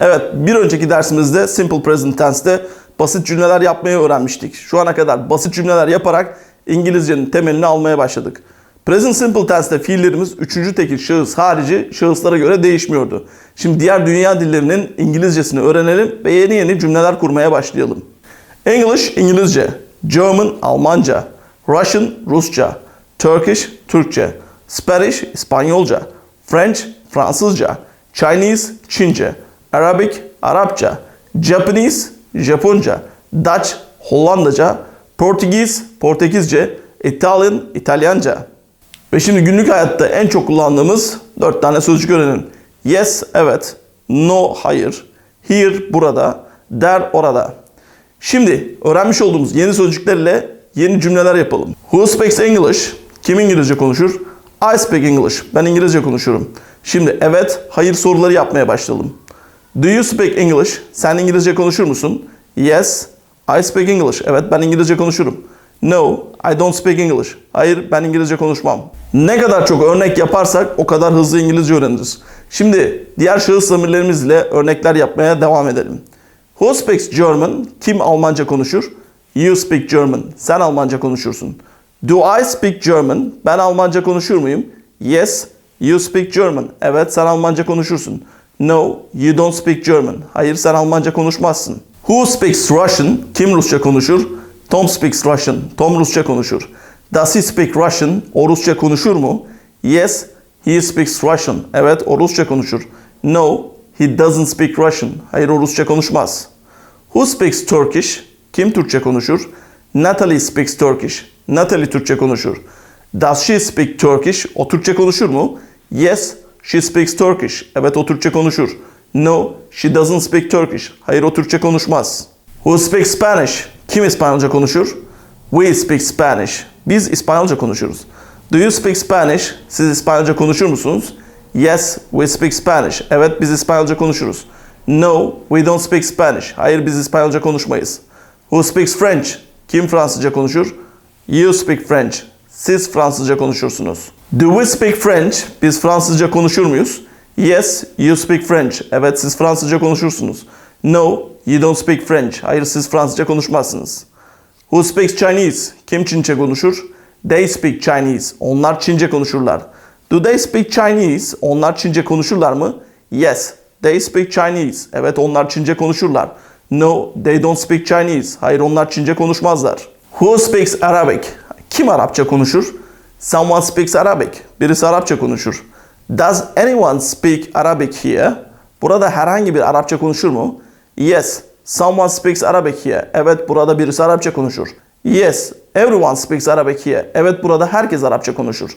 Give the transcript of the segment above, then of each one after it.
Evet, bir önceki dersimizde Simple Present Tense'te basit cümleler yapmayı öğrenmiştik. Şu ana kadar basit cümleler yaparak İngilizcenin temelini almaya başladık. Present Simple Tense'te fiillerimiz üçüncü tekil şahıs harici şahıslara göre değişmiyordu. Şimdi diğer dünya dillerinin İngilizcesini öğrenelim ve yeni yeni cümleler kurmaya başlayalım. English İngilizce, German Almanca, Russian Rusça, Turkish Türkçe, Spanish İspanyolca, French Fransızca, Chinese Çince, Arabic Arapça, Japanese Japonca, Dutch Hollandaca, Portekiz Portekizce, Italian İtalyanca. Ve şimdi günlük hayatta en çok kullandığımız dört tane sözcük öğrenin. Yes, evet. No, hayır. Here, burada. There, orada. Şimdi öğrenmiş olduğumuz yeni sözcüklerle yeni cümleler yapalım. Who speaks English? Kim İngilizce konuşur? I speak English. Ben İngilizce konuşurum. Şimdi evet, hayır soruları yapmaya başlayalım. Do you speak English? Sen İngilizce konuşur musun? Yes, I speak English. Evet, ben İngilizce konuşurum. No, I don't speak English. Hayır, ben İngilizce konuşmam. Ne kadar çok örnek yaparsak o kadar hızlı İngilizce öğreniriz. Şimdi diğer şahıs zamirlerimizle örnekler yapmaya devam edelim. Who speaks German? Kim Almanca konuşur? You speak German. Sen Almanca konuşursun. Do I speak German? Ben Almanca konuşur muyum? Yes, you speak German. Evet, sen Almanca konuşursun. No, you don't speak German. Hayır, sen Almanca konuşmazsın. Who speaks Russian? Kim Rusça konuşur? Tom speaks Russian. Tom Rusça konuşur. Does he speak Russian? O Rusça konuşur mu? Yes, he speaks Russian. Evet, o Rusça konuşur. No, he doesn't speak Russian. Hayır, o Rusça konuşmaz. Who speaks Turkish? Kim Türkçe konuşur? Natalie speaks Turkish. Natalie Türkçe konuşur. Does she speak Turkish? O Türkçe konuşur mu? Yes, she speaks Turkish. Evet, o Türkçe konuşur. No, she doesn't speak Turkish. Hayır, o Türkçe konuşmaz. Who speaks Spanish? Kim İspanyolca konuşur? We speak Spanish. Biz İspanyolca konuşuruz. Do you speak Spanish? Siz İspanyolca konuşur musunuz? Yes, we speak Spanish. Evet, biz İspanyolca konuşuruz. No, we don't speak Spanish. Hayır, biz İspanyolca konuşmayız. Who speaks French? Kim Fransızca konuşur? You speak French. Siz Fransızca konuşursunuz. Do we speak French? Biz Fransızca konuşur muyuz? Yes, you speak French. Evet, siz Fransızca konuşursunuz. No, you don't speak French. Hayır, siz Fransızca konuşmazsınız. Who speaks Chinese? Kim Çince konuşur? They speak Chinese. Onlar Çince konuşurlar. Do they speak Chinese? Onlar Çince konuşurlar mı? Yes, they speak Chinese. Evet, onlar Çince konuşurlar. No, they don't speak Chinese. Hayır, onlar Çince konuşmazlar. Who speaks Arabic? Kim Arapça konuşur? Someone speaks Arabic. Birisi Arapça konuşur. Does anyone speak Arabic here? Burada herhangi bir Arapça konuşur mu? Yes, someone speaks Arabic here. Evet, burada birisi Arapça konuşur. Yes, everyone speaks Arabic here. Evet, burada herkes Arapça konuşur.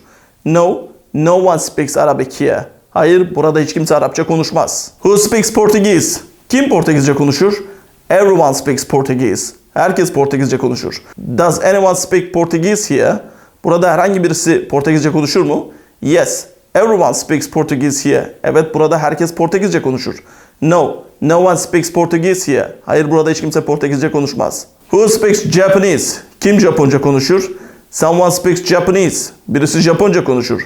No, no one speaks Arabic here. Hayır, burada hiç kimse Arapça konuşmaz. Who speaks Portuguese? Kim Portekizce konuşur? Everyone speaks Portuguese. Herkes Portekizce konuşur. Does anyone speak Portuguese here? Burada herhangi birisi Portekizce konuşur mu? Yes, everyone speaks Portuguese here. Evet, burada herkes Portekizce konuşur. No, no one speaks Portuguese here. Hayır, burada hiç kimse Portekizce konuşmaz. Who speaks Japanese? Kim Japonca konuşur? Someone speaks Japanese. Birisi Japonca konuşur.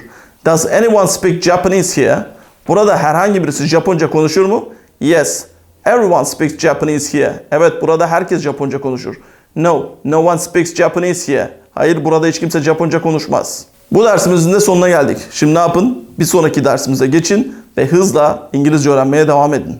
Does anyone speak Japanese here? Burada herhangi birisi Japonca konuşur mu? Yes, everyone speaks Japanese here. Evet, burada herkes Japonca konuşur. No, no one speaks Japanese here. Hayır, burada hiç kimse Japonca konuşmaz. Bu dersimizin de sonuna geldik. Şimdi ne yapın? Bir sonraki dersimize geçin ve hızla İngilizce öğrenmeye devam edin.